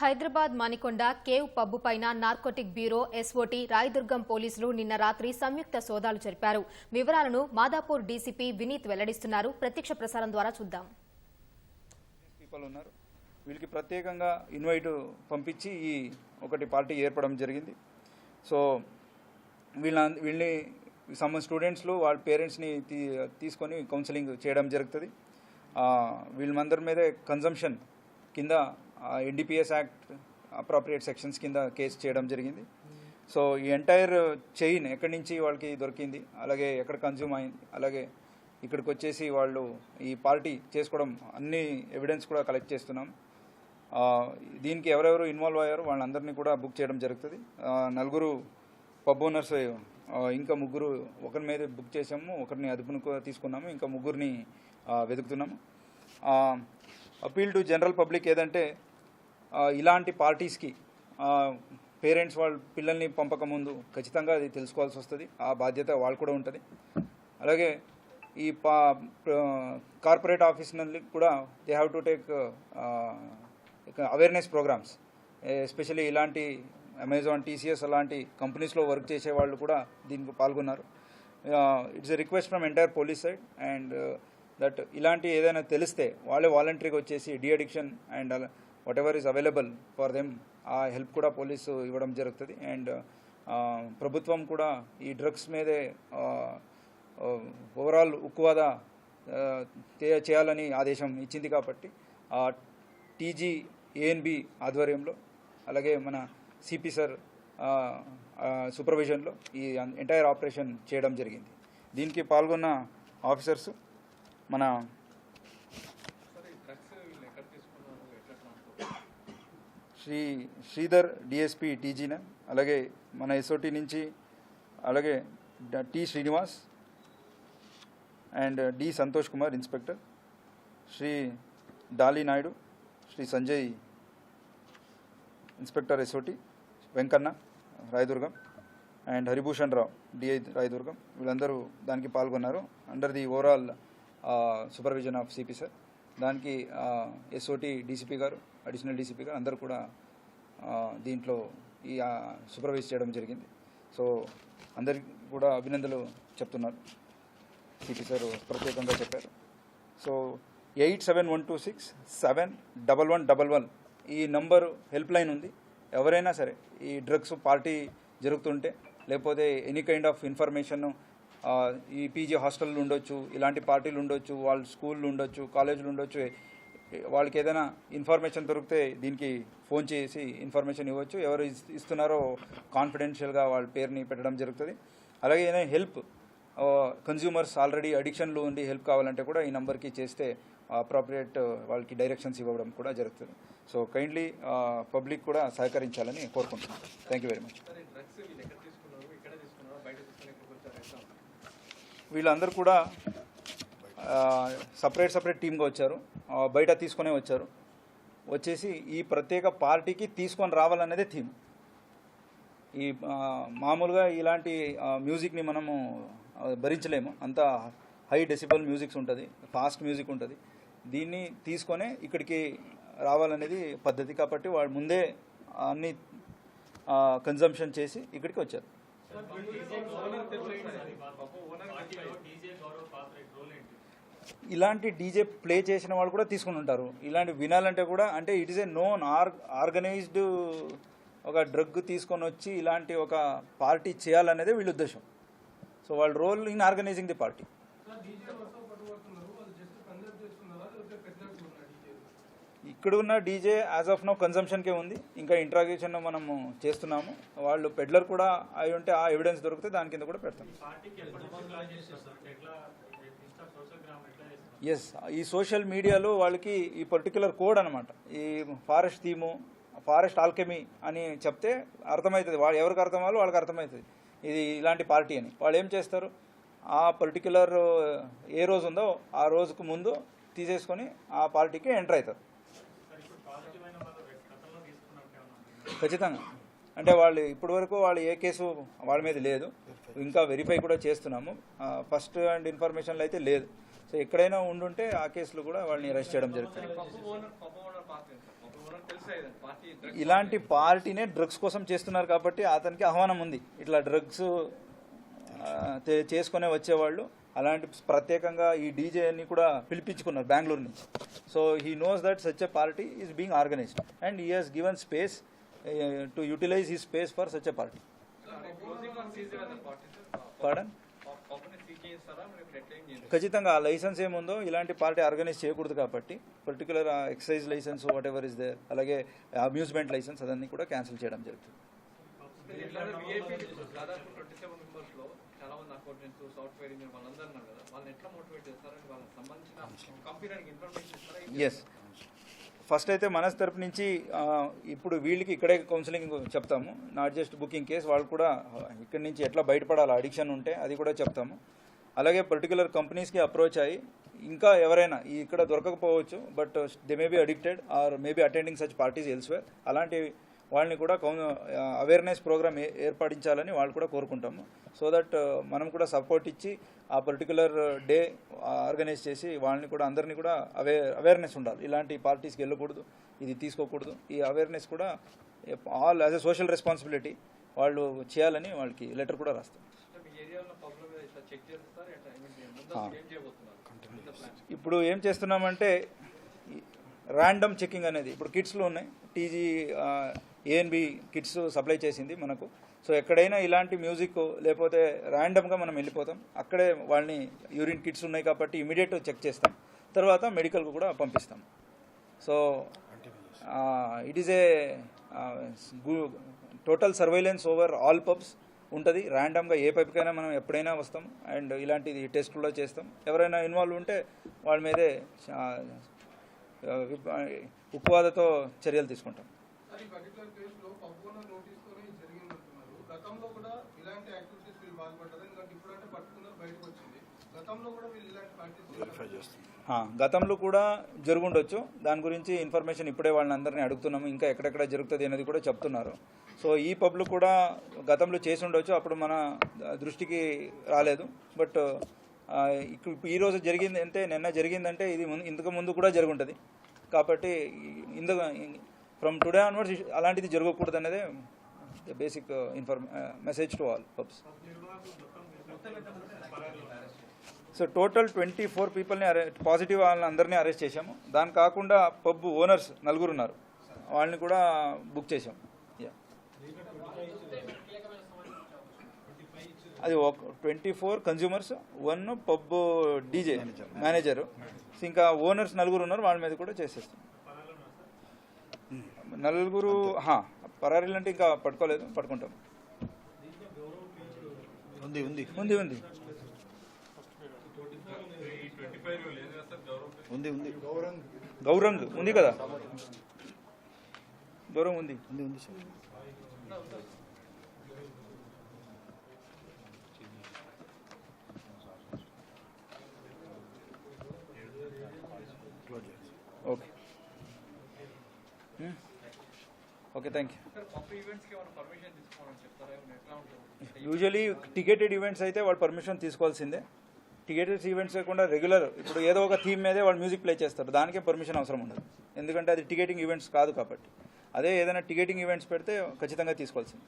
Hyderabad Manikonda Cave pub పైన narcotic bureau SOT Rayadurgam పోలీసులు నిన్న రాత్రి సంయుక్త సోదాలు జరిపారు. వివరాలను మాదాపూర్ డీసీపీ వినీత్ వెల్లడిస్తున్నారు. ప్రత్యక్ష ప్రసారం ద్వారా చూద్దాం. పీపుల్ ఉన్నారు. వీళ్ళకి ప్రత్యేకంగా ఇన్వైట్ పంపించి ఈ ఒకటి పార్టీ ఏర్పడడం జరిగింది. సో వీళ్ళ వీళ్ళని సమ్ స్టూడెంట్స్లో వాళ్ళ పేరెంట్స్ని తీ తీసుకొని కౌన్సిలింగ్ చేయడం జరుగుతుంది. వీళ్ళందరి మీద కన్జంప్షన్ కింద ఎన్డీపీఎస్ యాక్ట్ అప్రాప్రియేట్ సెక్షన్స్ కింద కేసు చేయడం జరిగింది. సో ఈ ఎంటైర్ చైన్ ఎక్కడి నుంచి వాళ్ళకి దొరికింది అలాగే ఎక్కడ కన్జ్యూమ్ అయింది అలాగే ఇక్కడికి వచ్చేసి వాళ్ళు ఈ పార్టీ చేసుకోవడం అన్ని ఎవిడెన్స్ కూడా కలెక్ట్ చేస్తున్నాం. దీనికి ఎవరెవరు ఇన్వాల్వ్ అయ్యారో వాళ్ళందరినీ కూడా బుక్ చేయడం జరుగుతుంది. నలుగురు పబ్ ఓనర్స్ ఇంకా ముగ్గురు ఒకరి మీద బుక్ చేసాము ఒకరిని అదుపును కూడా తీసుకున్నాము ఇంకా ముగ్గురిని వెతుకుతున్నాము. అపీల్ టు జనరల్ పబ్లిక్ ఏదంటే ఇలాంటి పార్టీస్కి పేరెంట్స్ వాళ్ళ పిల్లల్ని పంపక ముందు ఖచ్చితంగా అది తెలుసుకోవాల్సి వస్తుంది. ఆ బాధ్యత వాళ్ళు కూడా ఉంటుంది. అలాగే ఈ పా కార్పొరేట్ ఆఫీస్ నుండి కూడా they have to take awareness programmes. Especially ఇలాంటి అమెజాన్ టీసీఎస్ అలాంటి కంపెనీస్లో వర్క్ చేసే వాళ్ళు కూడా దీనికి పాల్గొన్నారు. It's a request from entire police side and that ఇలాంటి ఏదైనా తెలిస్తే వాళ్ళే వాలంటరీగా వచ్చేసి de addiction and whatever is available for them ఆ హెల్ప్ కూడా పోలీసు ఇవ్వడం జరుగుతుంది. అండ్ ప్రభుత్వం కూడా ఈ డ్రగ్స్ మీదే ఓవరాల్ ఉక్కువాద తే- చేయాలని ఆదేశం ఇచ్చింది కాబట్టి టీజీ ఏఎన్బి ఆధ్వర్యంలో అలాగే మన సిపి సార్ సూపర్విజన్లో ఈ ఎంటైర్ ఆపరేషన్ చేయడం జరిగింది. దీనికి పాల్గొన్న ఆఫీసర్స్ మన శ్రీ శ్రీధర్ డిఎస్పి టీజీన అలాగే మన ఎస్ఓటి నుంచి అలాగే T Srinivas and D Santosh Kumar inspector Shri Dali Naidu Shri Sanjay inspector SOT Venkanna Rayadurgam and Haribhushan Rao DI Rayadurgam. వీళ్ళందరూ దానికి పాల్గొన్నారు. Under the overall supervision of CP sir దానికి SOT DCP గారు additional DCP గారు అందరు కూడా దీంట్లో ఈ సూపర్వైజ్ చేయడం జరిగింది. సో అందరికి కూడా అభినందనలు చెప్తున్నారు సిపి సార్ ప్రత్యేకంగా చెప్పారు. So eight seven one two six seven double one double one ఈ నంబర్ హెల్ప్ లైన్ ఉంది. ఎవరైనా సరే ఈ డ్రగ్స్ పార్టీ జరుగుతుంటే లేకపోతే ఎనీ కైండ్ ఆఫ్ ఇన్ఫర్మేషన్ ఈ పీజీ హాస్టల్ ఉండొచ్చు ఇలాంటి పార్టీలు ఉండొచ్చు వాళ్ళ స్కూళ్ళు ఉండొచ్చు కాలేజీలు ఉండొచ్చు వాళ్ళకి ఏదైనా ఇన్ఫర్మేషన్ దొరికితే దీనికి ఫోన్ చేసి ఇన్ఫర్మేషన్ ఇవ్వచ్చు. ఎవరు ఇస్- ఇస్తున్నారో కాన్ఫిడెన్షియల్గా వాళ్ళ పేరుని పెట్టడం జరుగుతుంది. అలాగే ఏదైనా హెల్ప్ కన్జ్యూమర్స్ ఆల్రెడీ అడిక్షన్లో ఉండి హెల్ప్ కావాలంటే కూడా ఈ నెంబర్కి చేస్తే అప్రాప్రియేట్ వాళ్ళకి డైరెక్షన్స్ ఇవ్వడం కూడా జరుగుతుంది. సో కైండ్లీ పబ్లిక్ కూడా సహకరించాలని కోరుకుంటున్నాను. థ్యాంక్ యూ వెరీ మచ్ వీళ్ళందరూ కూడా సపరేట్ సపరేట్ టీమ్గా వచ్చారు. బయట తీసుకునే వచ్చారు. వచ్చేసి ఈ ప్రత్యేక పార్టీకి తీసుకొని రావాలనేదే థీమ్. ఈ మామూలుగా ఇలాంటి మ్యూజిక్ని మనము భరించలేము. అంత హై డెసిబల్ మ్యూజిక్స్ ఉంటుంది ఫాస్ట్ మ్యూజిక్ ఉంటుంది. దీన్ని తీసుకొనే ఇక్కడికి రావాలనేది పద్ధతి కాబట్టి వాడు ముందే అన్ని కన్జంప్షన్ చేసి ఇక్కడికి వచ్చారు. ఇలాంటి డీజే ప్లే చేసిన వాళ్ళు కూడా తీసుకుని ఉంటారు. ఇలాంటి వినాలంటే కూడా అంటే it is a known or organised ఒక డ్రగ్ తీసుకొని వచ్చి ఇలాంటి ఒక పార్టీ చేయాలనేదే వీళ్ళ ఉద్దేశం. సో వాళ్ళ role in organising the party ఇక్కడ ఉన్న డీజే యాజ్ ఆఫ్ నో కన్సంప్షన్కే ఉంది. ఇంకా ఇంట్రాగేషన్ మనము చేస్తున్నాము. వాళ్ళు పెడ్లర్ కూడా అయి ఉంటే ఆ ఎవిడెన్స్ దొరికితే దాని కింద కూడా పెడతాం. ఎస్ ఈ సోషల్ మీడియాలో వాళ్ళకి ఈ పర్టికులర్ కోడ్ అనమాట ఈ ఫారెస్ట్ థీము ఫారెస్ట్ ఆల్కెమీ అని చెప్తే అర్థమవుతుంది. వాళ్ళు ఎవరికి అర్థం అవ్వాలో వాళ్ళకి అర్థమవుతుంది. ఇది ఇలాంటి పార్టీ అని. వాళ్ళు ఏం చేస్తారు? ఆ పర్టికులర్ ఏ రోజు ఉందో ఆ రోజుకు ముందు తీసేసుకొని ఆ పార్టీకి ఎంటర్ అవుతారు. ఖచ్చితంగా. అంటే వాళ్ళు ఇప్పటి వరకు వాళ్ళు ఏ కేసు వాళ్ళ మీద లేదు. ఇంకా వెరిఫై కూడా చేస్తున్నాము. ఫస్ట్ అండ్ ఇన్ఫర్మేషన్లో అయితే లేదు. సో ఎక్కడైనా ఉండుంటే ఆ కేసులో కూడా వాళ్ళని అరెస్ట్ చేయడం జరుగుతుంది. ఇలాంటి పార్టీనే డ్రగ్స్ కోసం చేస్తున్నారు కాబట్టి అతనికి ఆహ్వానం ఉంది. ఇట్లా డ్రగ్స్ చేసుకునే వచ్చేవాళ్ళు. అలాంటి ప్రత్యేకంగా ఈ డీజేని కూడా పిలిపించుకున్నారు బెంగళూరు నుంచి. So he knows that such a party is being organised and he has given space to utilise he space for such a party పాడన్ ఖచ్చితంగా ఆ లైసెన్స్ ఏముందో ఇలాంటి పార్టీ ఆర్గనైజ్ చేయకూడదు కాబట్టి particular excise licence whatever is there అలాగే amusement licence అదన్నీ కూడా cancel చేయడం జరుగుతుంది. ఎస్ ఫస్ట్ అయితే మనస్ తరపు నుంచి ఇప్పుడు వీళ్ళకి ఇక్కడే కౌన్సిలింగ్ చెప్తాము. నాట్ జస్ట్ బుకింగ్ కేస్ వాళ్ళు కూడా ఇక్కడి నుంచి ఎట్లా బయటపడాలి అడిక్షన్ ఉంటే అది కూడా చెప్తాము. అలాగే పర్టికులర్ కంపెనీస్కి అప్రోచ్ అయ్యి ఇంకా ఎవరైనా ఇక్కడ దొరకకపోవచ్చు but they may be addicted or maybe attending such parties elsewhere అలాంటి వాళ్ళని కూడా అవేర్నెస్ ప్రోగ్రామ్ ఏర్పడించాలని వాళ్ళు కూడా కోరుకుంటాము. సో దట్ మనం కూడా సపోర్ట్ ఇచ్చి ఆ పర్టికులర్ డే ఆర్గనైజ్ చేసి వాళ్ళని కూడా అందరినీ కూడా అవే అవేర్నెస్ ఉండాలి. ఇలాంటి పార్టీస్కి వెళ్ళకూడదు ఇది తీసుకోకూడదు. ఈ అవేర్నెస్ కూడా all as a social responsibility వాళ్ళు చేయాలని వాళ్ళకి లెటర్ కూడా రాస్తాం. ఇప్పుడు ఏం చేస్తున్నామంటే ర్యాండమ్ చెకింగ్ అనేది ఇప్పుడు కిట్స్లో ఉన్నాయి. టీజీ ఏఎన్బి కిట్స్ సప్లై చేసింది మనకు. సో ఎక్కడైనా ఇలాంటి మ్యూజిక్ లేకపోతే ర్యాండమ్గా మనం వెళ్ళిపోతాం. అక్కడే వాళ్ళని యూరిన్ కిట్స్ ఉన్నాయి కాబట్టి ఇమీడియట్ చెక్ చేస్తాం. తర్వాత మెడికల్కు కూడా పంపిస్తాం. So it is a total surveillance over all pubs ఉంటుంది. ర్యాండమ్గా ఏ పైపుకైనా మనం ఎప్పుడైనా వస్తాం. అండ్ ఇలాంటిది టెస్టుల్లో చేస్తాం. ఎవరైనా ఇన్వాల్వ్ ఉంటే వాళ్ళ మీదే ఆ, ఉక్కువాదతో చర్యలు తీసుకుంటాం. గతంలో కూడా ఇలాంటి యాక్టివిటీస్ వీళ్ళు ఎందుకంటే ఇప్పుడంటే పట్టుకున్నారు బయటకు వచ్చింది. గతంలో కూడా జరుగుండొచ్చు. దాని గురించి ఇన్ఫర్మేషన్ ఇప్పుడే వాళ్ళని అందరినీ అడుగుతున్నాము. ఇంకా ఎక్కడెక్కడ జరుగుతుంది అనేది కూడా చెప్తున్నారు. సో ఈ పబ్లు కూడా గతంలో చేసి ఉండొచ్చు అప్పుడు మన దృష్టికి రాలేదు. బట్ ఇప్పుడు ఈ రోజు జరిగింది అంటే నిన్న జరిగిందంటే ఇది ముందు ఇంతకు ముందు కూడా జరుగుంటుంది. కాబట్టి ఇందు ఫ్రమ్ టుడే ఆన్వర్డ్స్ అలాంటిది జరగకూడదు అనేది basic ఇన్ఫర్మే message to all pubs so total twenty four పీపుల్ని అరె పాజిటివ్ వాళ్ళని అందరినీ అరెస్ట్ చేశాము. దాని కాకుండా పబ్ ఓనర్స్ నలుగురు ఉన్నారు. వాళ్ళని కూడా బుక్ చేశాం. యా అది ఒక twenty four consumers one pub DJ manager. ఇంకా ఓనర్స్ నలుగురు ఉన్నారు. వాళ్ళ మీద కూడా చేసేస్తాం. నలుగురు పరారీలు అంటే ఇంకా పట్టుకోలేదు పట్టుకుంటాం. ఉంది ఉంది. ఉంది ఉంది. ఉంది ఉంది. గౌరంగ్. ఉంది కదా? గౌరవం ఉంది. ఉంది ఉంది sir. Okay. Okay thank you usually ticketed events అయితే వాళ్ళు పర్మిషన్ తీసుకోవాల్సిందే. థియేటర్స్ ఈవెంట్స్ కాకుండా రెగ్యులర్ ఇప్పుడు ఏదో ఒక థీమ్ మీదే వాళ్ళు మ్యూజిక్ ప్లే చేస్తారు. దానికే పర్మిషన్ అవసరం ఉండదు. ఎందుకంటే అది టికెటింగ్ ఈవెంట్స్ కాదు కాబట్టి. అదే ఏదైనా టికెటింగ్ ఈవెంట్స్ పెడితే ఖచ్చితంగా తీసుకోవాల్సింది.